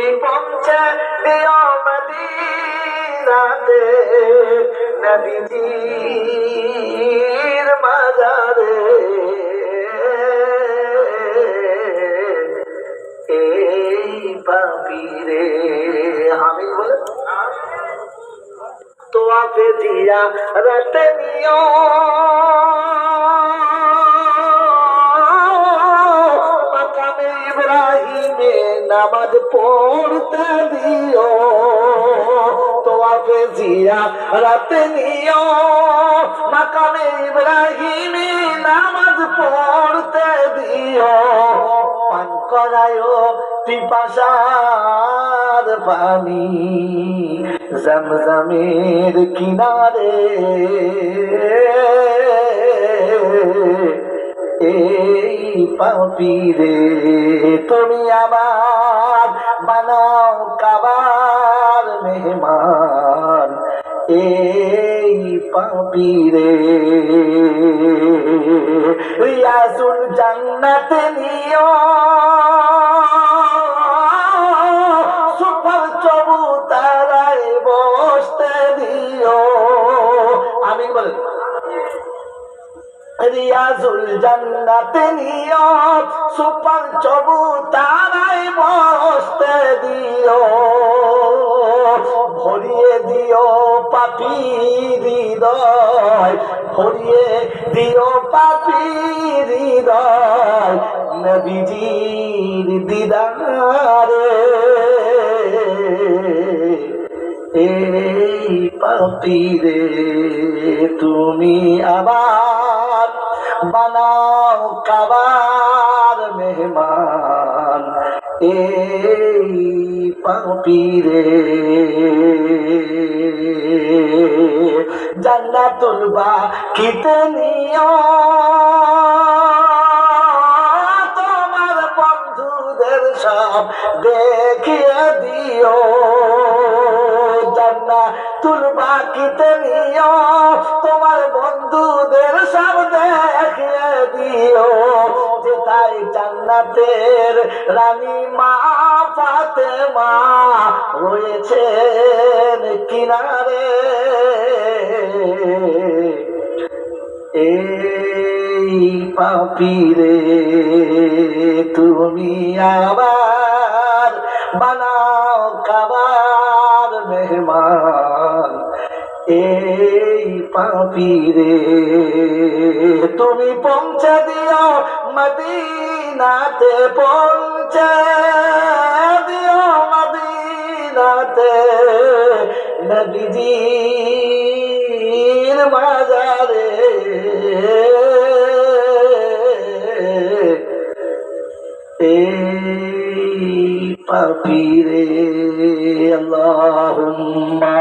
তুমি পৌঁছে দিও মদিনাতে নবীজির মাজারে। এই দিয়া রাতে নিও নামাজ পড়তে দিও। তো আপে দিয়া রাতে নিও। মাকামে ইব্রাহিমে নামাজ পড়তে দিও। পান করায় পিপাসার পানি। জমজমের কিনারে এই পাপিরে তুমি আবার বানাও কাবার মেহমান, এই পাপিরে রিয়াজুল জান্নাতে নিও। সুপার চবুতারায় বসতে দিও। আমি বলেন। রিয়াজুল জান্নাতে নিও। সুপার চবুতারায় বসতে দিও, ভরিয়ে দিও পাপি হৃদয়, ভরিয়ে দিও পাপি হৃদয়, নবীজির দিদারে। এই পাপিরে তুমি আবার বানাও কাবার এই পাপিরে জান্নাতুল বা কিতে নিও তোমার বন্ধুদের সব দেখিয়ে দিও জান্নাতুল বাকিতে নিও, তোমার বন্ধুদের সব দেখিয়ে দিও। জান্নাতের রানী মা ফাতেমা রয়েছে কিনারে। এই পাপিরে তুমি আবার বানাও। এই পাপিরে তুমি পৌঁছে দিও মদিনাতে পৌঁছে দিও মদিনাতে। নবীজির মাজারে। এই পাপিরে আল্লাহুম্মা।